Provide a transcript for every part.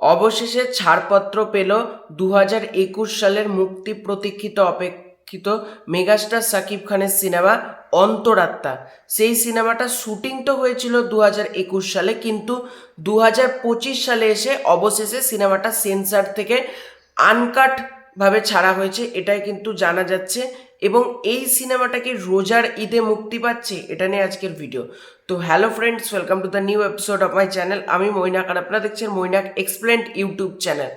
অবশেষে ছাড়পত্র পেল দু একুশ সালের মুক্তি প্রতীক্ষিত অপেক্ষিত মেগাস্টার সাকিব খানের সিনেমা অন্তরাত্মা। সেই সিনেমাটা শুটিং তো হয়েছিল দু একুশ সালে, কিন্তু দু হাজার পঁচিশ সালে এসে অবশেষে সিনেমাটা সেন্সার থেকে আনকাট ভাবে ছাড়া হয়েছে, এটাই কিন্তু জানা যাচ্ছে। এবং এই সিনেমাটা কি রোজার ঈদে মুক্তি পাচ্ছে? এটা নিয়ে আজকের ভিডিও তো hello friends welcome to the new episode of my channel আমি মৈনাক আর আপনারা দেখছেন মৈনাক এক্সপ্লেন্ড ইউটিউব চ্যানেল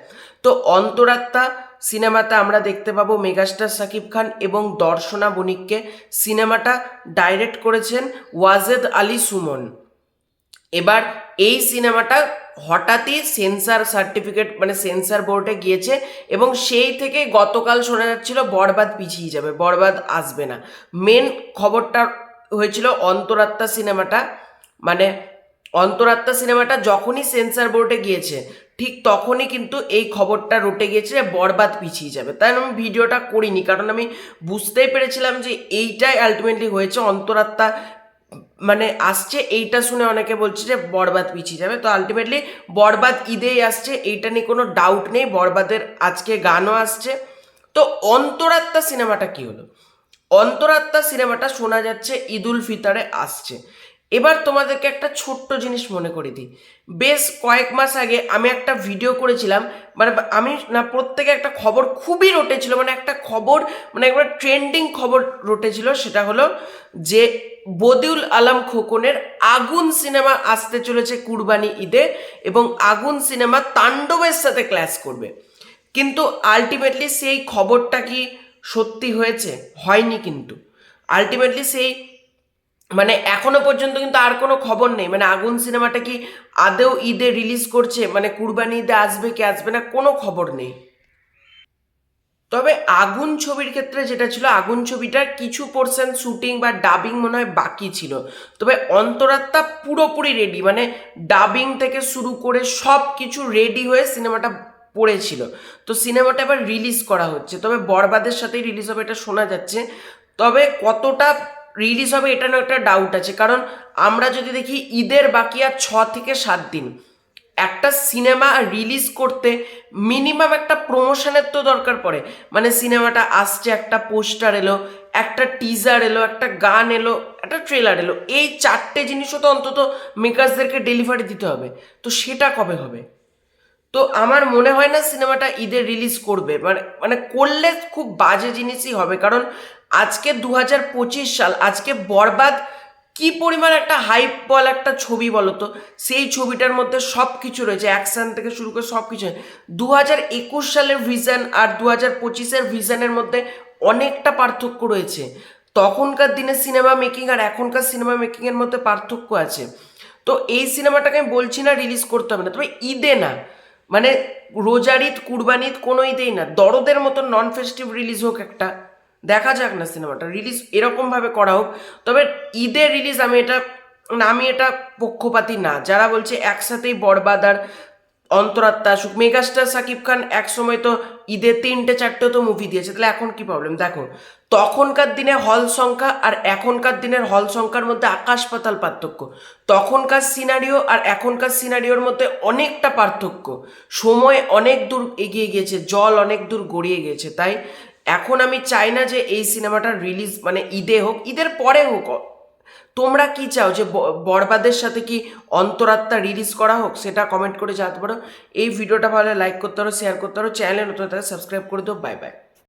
তো অন্তরাত্মা সিনেমাতে আমরা দেখতে পাবো মেগাস্টার সাকিব খান এবং দর্শনা বণিককে। সিনেমাটা ডাইরেক্ট করেছেন ওয়াজেদ আলী সুমন। এবার এই সিনেমাটা হঠাৎই সেন্সার সার্টিফিকেট মানে সেন্সার বোর্ডে গিয়েছে এবং সেই থেকে গতকাল শোনা যাচ্ছিল, বরবাদ পিছিয়ে যাবে, বরবাদ আসবে না। মেন খবরটা হয়েছিল অন্তরাত্মা সিনেমাটা মানে অন্তরাত্মা সিনেমাটা যখনই সেন্সার বোর্ডে গিয়েছে, ঠিক তখনই কিন্তু এই খবরটা রটে গিয়েছে যে বরবাদ পিছিয়ে যাবে। তাই আমি ভিডিওটা করিনি, কারণ আমি বুঝতেই পেরেছিলাম যে এইটাই আলটিমেটলি হয়েছে অন্তরাত্মা মানে আসছে, এইটা শুনে অনেকে বলছে যে বরবাদ পিছিয়ে যাবে। তো আলটিমেটলি বরবাদ ঈদেই আসছে, এইটা নিয়ে কোনো ডাউট নেই, বরবাদের আজকে গানও আসছে। তো অন্তরাত্মা সিনেমাটা কি হলো? অন্তরাত্মা সিনেমাটা শোনা যাচ্ছে ঈদুল ফিতারে আসছে। এবার তোমাদেরকে একটা ছোট্ট জিনিস মনে করে দিই। বেশ কয়েক মাস আগে আমি একটা ভিডিও করেছিলাম মানে আমি না প্রত্যেকে একটা খবর খুবই রটেছিল মানে একটা খবর মানে একবার ট্রেন্ডিং খবর রটেছিল, সেটা হলো যে বদিউল আলম খোকনের আগুন সিনেমা আসতে চলেছে কুরবানি ঈদে এবং আগুন সিনেমা তাণ্ডবের সাথে ক্ল্যাশ করবে। কিন্তু আলটিমেটলি সেই খবরটা কি সত্যি হয়েছে? হয়নি কিন্তু। আলটিমেটলি সেই মানে এখনও পর্যন্ত কিন্তু আর কোনো খবর নেই। মানে আগুন সিনেমাটা কি আদেও ঈদে রিলিজ করছে? মানে কুরবানি ঈদে আসবে কি আসবে না কোনো খবর নেই। তবে আগুন ছবির ক্ষেত্রে যেটা ছিল, আগুন ছবিটার কিছু পোর্শন শুটিং বা ডাবিং মনে হয় বাকি ছিল। তবে অন্তরাত্মা পুরোপুরি রেডি মানে ডাবিং থেকে শুরু করে সব কিছু রেডি হয়ে সিনেমাটা পড়েছিল। তো সিনেমাটা এবার রিলিজ করা হচ্ছে। তবে বরবাদের সাথেই রিলিজ হবে এটা শোনা যাচ্ছে। তবে কতটা রিলিজ হবে এটা নিয়ে একটা ডাউট আছে। কারণ আমরা যদি দেখি, ঈদের বাকি আর ছ থেকে সাত দিন। একটা সিনেমা রিলিজ করতে মিনিমাম একটা প্রমোশনের তো দরকার পড়ে। মানে সিনেমাটা আসছে, একটা পোস্টার এলো, একটা টিজার এলো, একটা গান এলো, একটা ট্রেলার এলো। এই চারটে জিনিসও তো অন্তত মেকার্সদেরকে ডেলিভারি দিতে হবে। তো সেটা কবে হবে? তো আমার মনে হয় না সিনেমাটা ঈদে রিলিজ করবে। মানে মানে করলে খুব বাজে জিনিসই হবে। কারণ আজকে দু হাজার পঁচিশ সাল, আজকে বরবাদ। কি পরিমাণ একটা হাইপ বল, একটা ছবি বলো তো? সেই ছবিটার মধ্যে সব কিছু রয়েছে অ্যাকশন থেকে শুরু করে সব কিছু দু হাজার একুশ সালের ভিশন আর দু হাজার পঁচিশের ভিশনের মধ্যে অনেকটা পার্থক্য রয়েছে। তখনকার দিনে সিনেমা মেকিং আর এখনকার সিনেমা মেকিংয়ের মধ্যে পার্থক্য আছে। তো এই সিনেমাটাকে আমি বলছি না রিলিজ করতে হবে না, তবে ঈদে না। মানে রোজার ঈদ কুরবান ঈদ কোনো ঈদেই না। দরদের মতো নন ফেস্টিভ রিলিজ হোক একটা। দেখা যাক না সিনেমাটা। রিলিজ এরকমভাবে করা হোক। তবে ঈদের রিলিজ আমি এটা না আমি এটা পক্ষপাতি না। যারা বলছে একসাথেই বরবাদ আর অন্তরাত্মা আসুক মেগাস্টার সাকিব খান এক সময় তো ঈদের তিনটে, চারটে তো মুভি দিয়েছে। তাহলে এখন কি প্রবলেম দেখো, তখনকার দিনে হল সংখ্যা আর এখনকার দিনের হল সংখ্যার মধ্যে আকাশ পাতাল পার্থক্য। তখনকার সিনারিও আর এখনকার সিনারিওর মধ্যে অনেকটা পার্থক্য। সময় অনেক দূর এগিয়ে গিয়েছে, জল অনেক দূর গড়িয়ে গিয়েছে। তাই এখন আমি চাই না যে এই সিনেমাটা রিলিজ মানে ঈদে হোক, ঈদের পরে হোক, তোমরা কি চাও যে বরবাদের সাথে কি অন্তরাত্মা রিলিজ করা হোক, সেটা কমেন্ট করে জানাতে পারো। এই ভিডিওটা ভালো লাইক করতে পারো শেয়ার করতে পারো চ্যানেল নতুন সাবস্ক্রাইব করে দিও বাই বাই